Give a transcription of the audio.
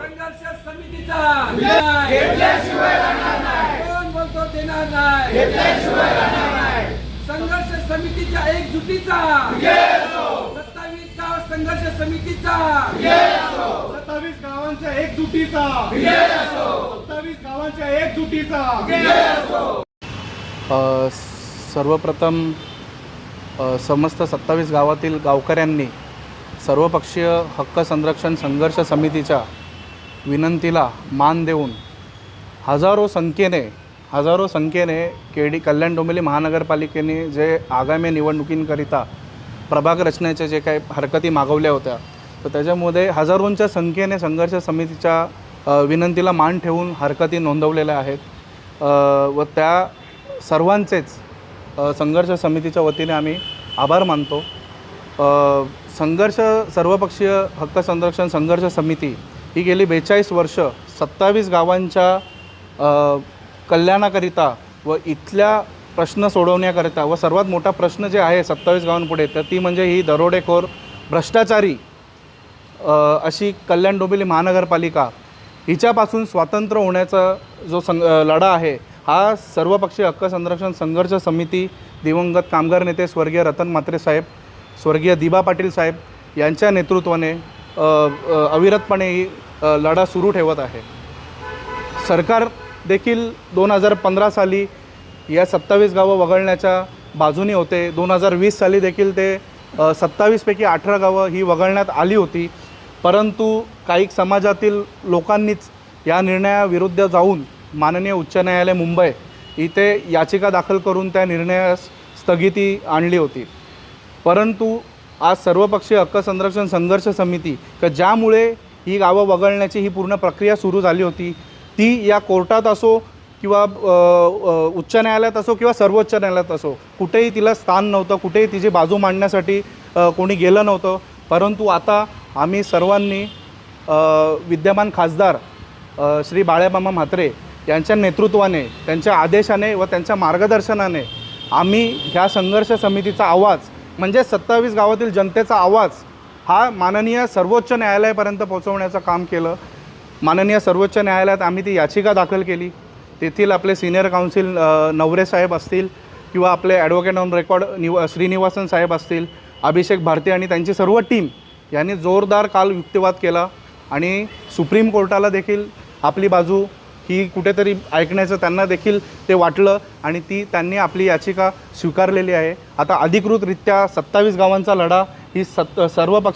संघर्ष समितीचा. कोण बोलतो देणार नाही. संघर्ष समितीच्या एकजुटीचा. सत्तावीस गाव संघर्ष समितीचा. सत्तावीस गावांच्या एकजुटीचा. सत्तावीस गावांच्या एकजुटीचा. अ, सर्वप्रथम समस्त सत्तावीस गावातील गावकऱ्यांनी सर्वपक्षीय हक्क संरक्षण संघर्ष समितीच्या विनंतीला मान देऊन हजारो संख्येने हजारो संख्येने केडी कल्याण डोंबिवली महानगरपालिकेने जे आगामी निवडणुकींकरिता प्रभाग रचनेचे जे काही हरकती मागवल्या होत्या तर त्याच्यामध्ये हजारोंच्या संख्येने संघर्ष समितीच्या विनंतीला मान ठेवून हरकती नोंदवलेल्या आहेत. व त्या सर्वांचेच संघर्ष समितीच्या वतीने आम्ही आभार मानतो. संघर्ष सर्वपक्षीय हक्क संरक्षण संघर्ष समिती ही गेली बेचाळीस वर्ष सत्तावीस गावांच्या कल्याणाकरिता व इथल्या प्रश्न सोडवण्याकरिता व सर्वात मोठा प्रश्न जे आहे सत्तावीस गावांपुढे तर ती म्हणजे ही दरोडेखोर भ्रष्टाचारी अशी कल्याण डोंबिवली महानगरपालिका हिच्यापासून स्वातंत्र्य होण्याचा जो सं लढा आहे हा सर्वपक्षीय हक्क संरक्षण संघर्ष समिती दिवंगत कामगार नेते स्वर्गीय रतन म्हात्रे साहेब स्वर्गीय दिबा पाटील साहेब यांच्या नेतृत्वाने अविरतपणे ही लढा सुरू ठेवत आहे. सरकार देखील दोन हजार पंधरा साली या सत्तावीस गावं वगळण्याच्या बाजूने होते. दोन हजार वीस साली देखील ते सत्तावीसपैकी अठरा गावं ही वगळण्यात आली होती. परंतु काही समाजातील लोकांनीच या निर्णयाविरुद्ध जाऊन माननीय उच्च न्यायालय मुंबई इथे याचिका दाखल करून त्या निर्णयास स्थगिती आणली होती. परंतु आज सर्वपक्षीय हक्क संरक्षण संघर्ष समिती का ज्यामुळे ही गावं वगळण्याची ही पूर्ण प्रक्रिया सुरू झाली होती ती या कोर्टात असो किंवा उच्च न्यायालयात असो किंवा सर्वोच्च न्यायालयात असो कुठेही तिला स्थान नव्हतं कुठेही तिची बाजू मांडण्यासाठी कोणी गेलं नव्हतं. परंतु आता आम्ही सर्वांनी विद्यमान खासदार श्री बाळ्यामामा म्हात्रे यांच्या नेतृत्वाने त्यांच्या आदेशाने व त्यांच्या मार्गदर्शनाने आम्ही ह्या संघर्ष समितीचा आवाज म्हणजे सत्तावीस गावातील जनतेचा आवाज हा माननीय सर्वोच्च न्यायालयापर्यंत पोहोचवण्याचं काम केलं. माननीय सर्वोच्च न्यायालयात आम्ही ती याचिका दाखल केली. तेथील आपले सिनियर काउन्सिल नवरे साहेब असतील किंवा आपले ॲडव्होकेट ऑन रेकॉर्ड निव श्रीनिवासन साहेब असतील अभिषेक भारती आणि त्यांची सर्व टीम यांनी जोरदार काल युक्तिवाद केला आणि सुप्रीम कोर्टाला देखील आपली बाजू ही कुठेतरी ऐकण्याचं त्यांना देखील ते वाटलं आणि ती त्यांनी आपली याचिका स्वीकारलेली आहे. आता अधिकृतरित्या सत्तावीस गावांचा लढा ही सत् सर्वपक्षीय